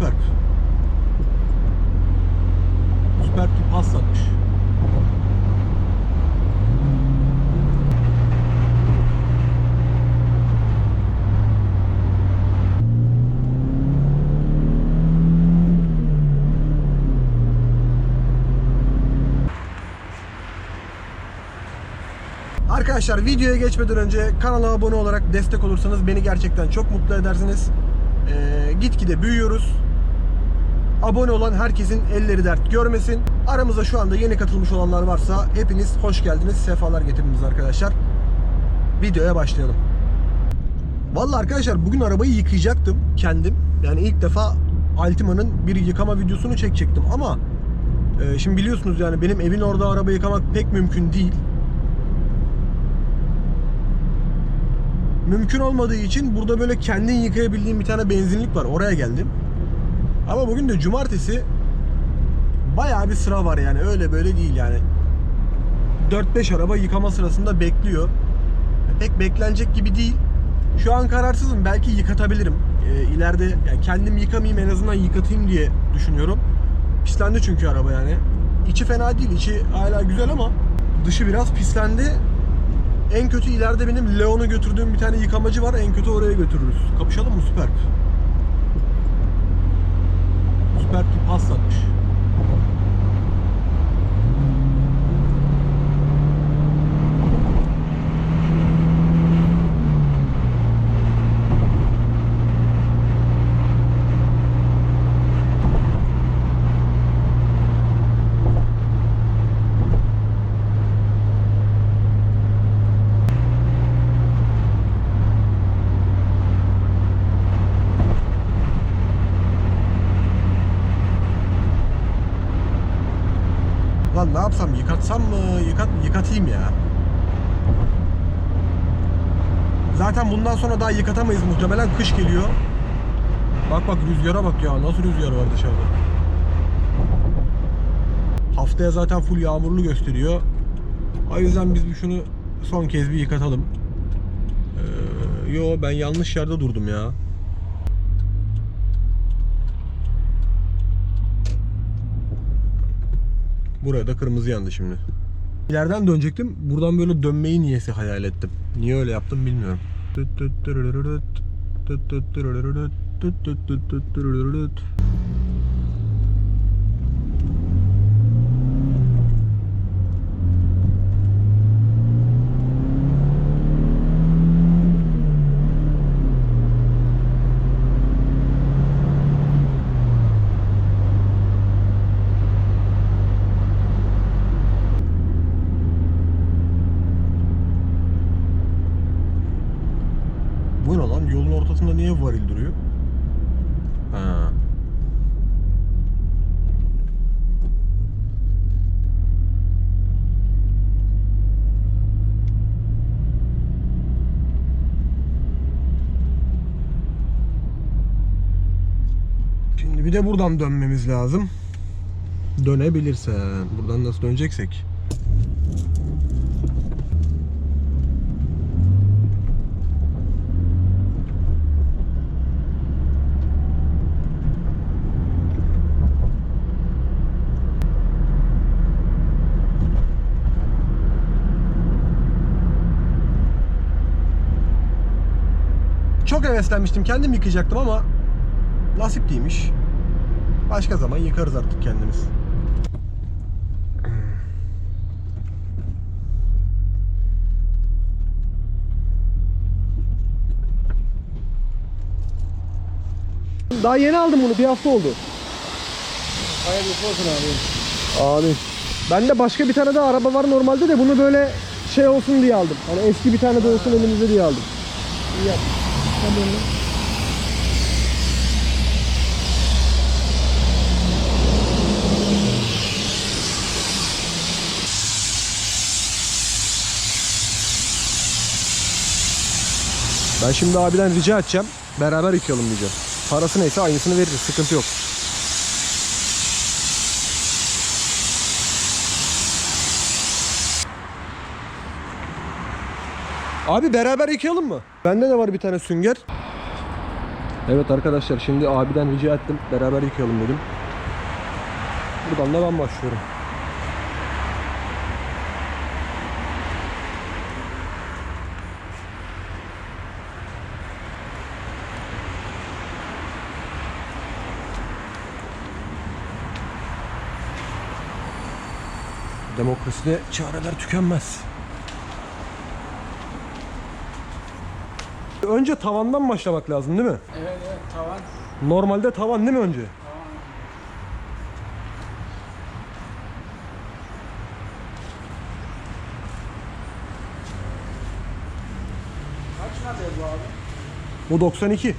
Superb. Superb bir pas atmış. Arkadaşlar videoya geçmeden önce kanala abone olarak destek olursanız beni gerçekten çok mutlu edersiniz. Ee, gitgide büyüyoruz. Abone olan herkesin elleri dert görmesin. Aramızda şu anda yeni katılmış olanlar varsa hepiniz hoş geldiniz, sefalar getirdiniz arkadaşlar. Videoya başlayalım. Vallahi arkadaşlar bugün arabayı yıkayacaktım kendim. Yani ilk defa Altima'nın bir yıkama videosunu çekecektim ama e, şimdi biliyorsunuz yani benim evin orada araba yıkamak pek mümkün değil. mümkün olmadığı için burada böyle kendin yıkayabildiğin bir tane benzinlik var. Oraya geldim. Ama bugün de cumartesi bayağı bir sıra var yani. Öyle böyle değil yani. 4-5 araba yıkama sırasında bekliyor. Pek beklenecek gibi değil. Şu an kararsızım. Belki yıkatabilirim. Ee, ileride yani kendim yıkamayayım en azından yıkatayım diye düşünüyorum. Pislendi çünkü araba yani. İçi fena değil. İçi hala güzel ama dışı biraz pislendi. En kötü ileride benim Leon'u götürdüğüm bir tane yıkamacı var. En kötü oraya götürürüz. Kapışalım mı? Süper. Süper bir pas ne yapsam? Yıkatsam mı? Yıkat, yıkatayım ya. Zaten bundan sonra daha yıkatamayız muhtemelen. Kış geliyor. Bak bak rüzgara bak ya. Nasıl rüzgar var dışarıda. Haftaya zaten full yağmurlu gösteriyor. O yüzden biz şunu son kez bir yıkatalım. Ee, yo ben yanlış yerde durdum ya. Buraya da kırmızı yandı şimdi. İleriden dönecektim. Buradan böyle dönmeyi niyesi hayal ettim. Niye öyle yaptım bilmiyorum. Bu ne lan? Yolun ortasında niye varil duruyor? Ha. Şimdi bir de buradan dönmemiz lazım. Dönebilirsen. Buradan nasıl döneceksek. Çok heveslenmiştim. Kendim yıkayacaktım ama nasip değilmiş. Başka zaman yıkarız artık kendimiz. Daha yeni aldım bunu. Bir hafta oldu. Hayırlısı olsun abi. Abi. Bende başka bir tane daha araba var normalde de bunu böyle şey olsun diye aldım. Hani eski bir tane de olsun elimizde diye aldım. İyi yap. Onu. Ben şimdi abiden rica edeceğim. Beraber yıkayalım diyeceğim. Parası neyse aynısını veririz. Sıkıntı yok. Abi beraber yıkayalım mı? Bende de var bir tane sünger. Evet arkadaşlar şimdi abiden rica ettim. Beraber yıkayalım dedim. Buradan da ben başlıyorum. Demokraside çareler tükenmez. Önce tavandan başlamak lazım değil mi? Evet evet tavan. Normalde tavan değil mi önce? Kaç bu abi? Bu 92.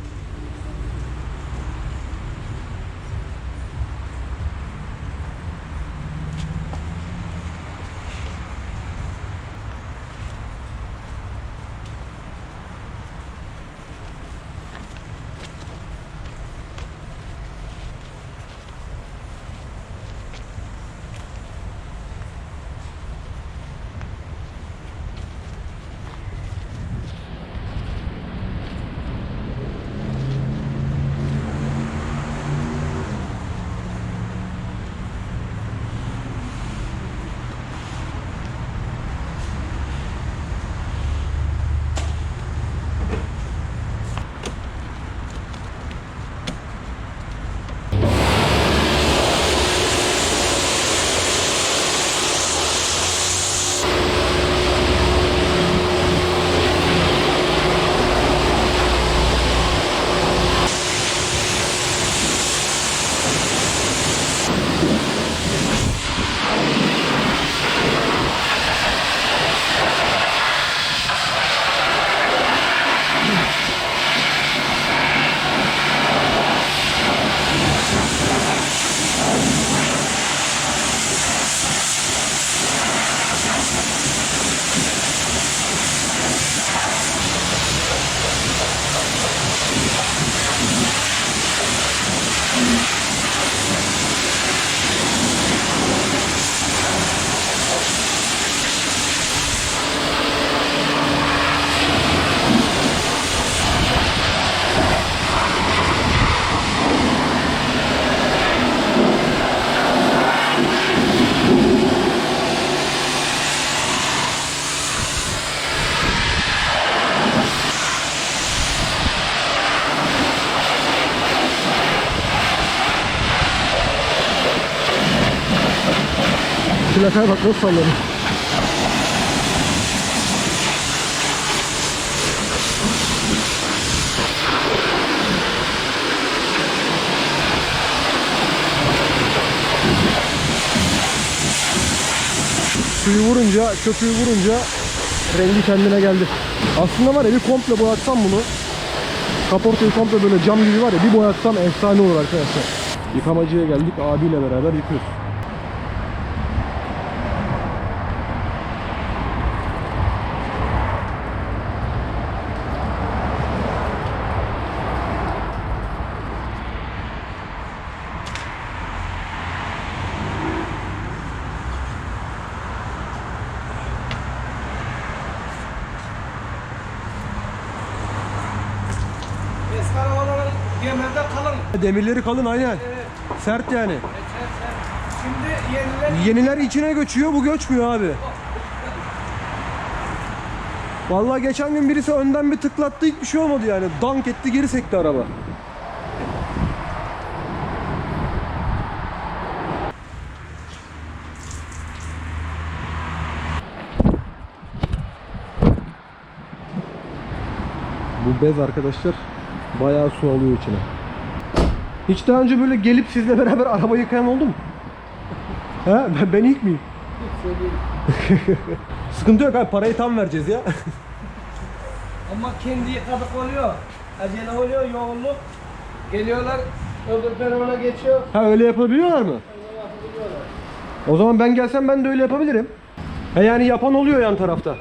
Plakaya bak nasıl salladı. Suyu vurunca, köpüğü vurunca rengi kendine geldi. Aslında var ya bir komple boyatsam bunu. Kaportayı komple böyle cam gibi var ya bir boyatsam efsane olur arkadaşlar. Yıkamacıya geldik abiyle beraber yıkıyoruz. Genelde kalın. Demirleri kalın aynen. Evet. Sert yani. evet, evet. Şimdi yeniler Yeniler içine göçüyor, bu göçmüyor abi. Vallahi geçen gün birisi önden bir tıklattı hiçbir şey olmadı yani. Dank etti geri sekti araba. Bu bez arkadaşlar bayağı su alıyor içine. Hiç daha önce böyle gelip sizle beraber araba yıkayan oldu mu? He? Ben, ben ilk miyim? Sıkıntı yok abi parayı tam vereceğiz ya. ama kendi yıkadık oluyor. Acele oluyor, yoğunluk. Geliyorlar, öbür perona geçiyor. ha öyle yapabiliyorlar mı? O zaman ben gelsem ben de öyle yapabilirim. He yani yapan oluyor yan tarafta.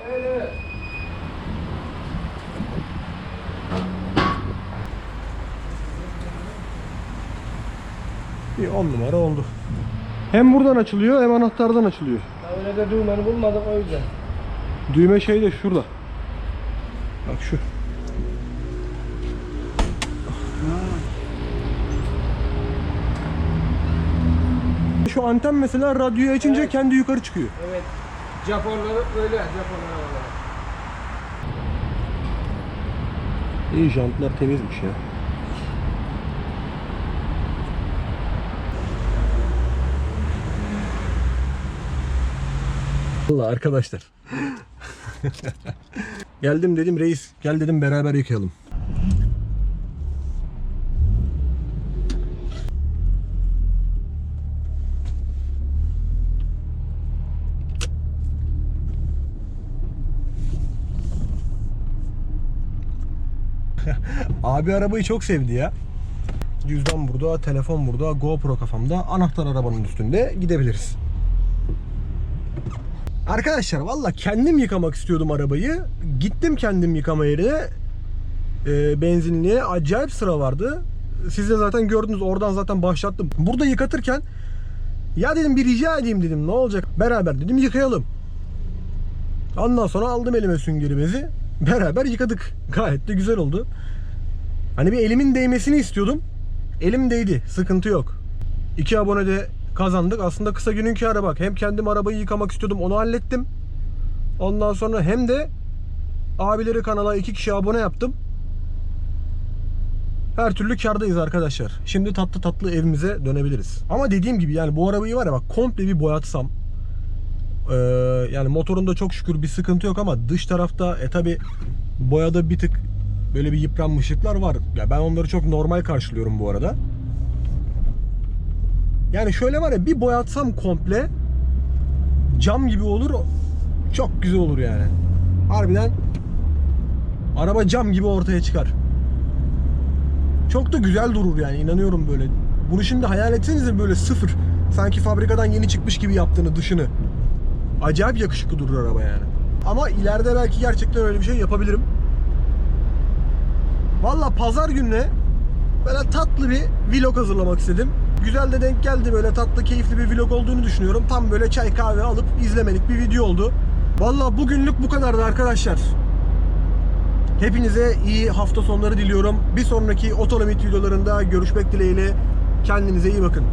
10 numara oldu. Hem buradan açılıyor hem anahtardan açılıyor. Öyle de düğmeni bulmadık o yüzden. Düğme şey de şurada. Bak şu. Şu anten mesela radyoyu açınca evet. kendi yukarı çıkıyor. Evet. Japonları öyle. Japonlar öyle. İyi jantlar temizmiş ya. Allah arkadaşlar. Geldim dedim reis gel dedim beraber yıkayalım. Abi arabayı çok sevdi ya. Cüzdan burada, telefon burada, GoPro kafamda, anahtar arabanın üstünde gidebiliriz. Arkadaşlar valla kendim yıkamak istiyordum arabayı. Gittim kendim yıkama yerine. E, benzinliğe acayip sıra vardı. Siz de zaten gördünüz oradan zaten başlattım. Burada yıkatırken ya dedim bir rica edeyim dedim ne olacak beraber dedim yıkayalım. Ondan sonra aldım elime süngeri bezi. Beraber yıkadık. Gayet de güzel oldu. Hani bir elimin değmesini istiyordum. Elim değdi. Sıkıntı yok. İki abone de kazandık. Aslında kısa günün kârı bak. Hem kendim arabayı yıkamak istiyordum. Onu hallettim. Ondan sonra hem de abileri kanala iki kişi abone yaptım. Her türlü kârdayız arkadaşlar. Şimdi tatlı tatlı evimize dönebiliriz. Ama dediğim gibi yani bu arabayı var ya bak komple bir boyatsam. Ee, yani motorunda çok şükür bir sıkıntı yok ama dış tarafta e tabi boyada bir tık böyle bir yıpranmışlıklar var. Ya ben onları çok normal karşılıyorum bu arada. Yani şöyle var ya bir boyatsam komple cam gibi olur. Çok güzel olur yani. Harbiden araba cam gibi ortaya çıkar. Çok da güzel durur yani inanıyorum böyle. Bunu şimdi hayal etsenize böyle sıfır. Sanki fabrikadan yeni çıkmış gibi yaptığını dışını. Acayip yakışıklı durur araba yani. Ama ileride belki gerçekten öyle bir şey yapabilirim. Valla pazar gününe böyle tatlı bir vlog hazırlamak istedim. Güzel de denk geldi böyle tatlı keyifli bir vlog olduğunu düşünüyorum. Tam böyle çay kahve alıp izlemelik bir video oldu. Valla bugünlük bu kadardı arkadaşlar. Hepinize iyi hafta sonları diliyorum. Bir sonraki otonomik videolarında görüşmek dileğiyle. Kendinize iyi bakın.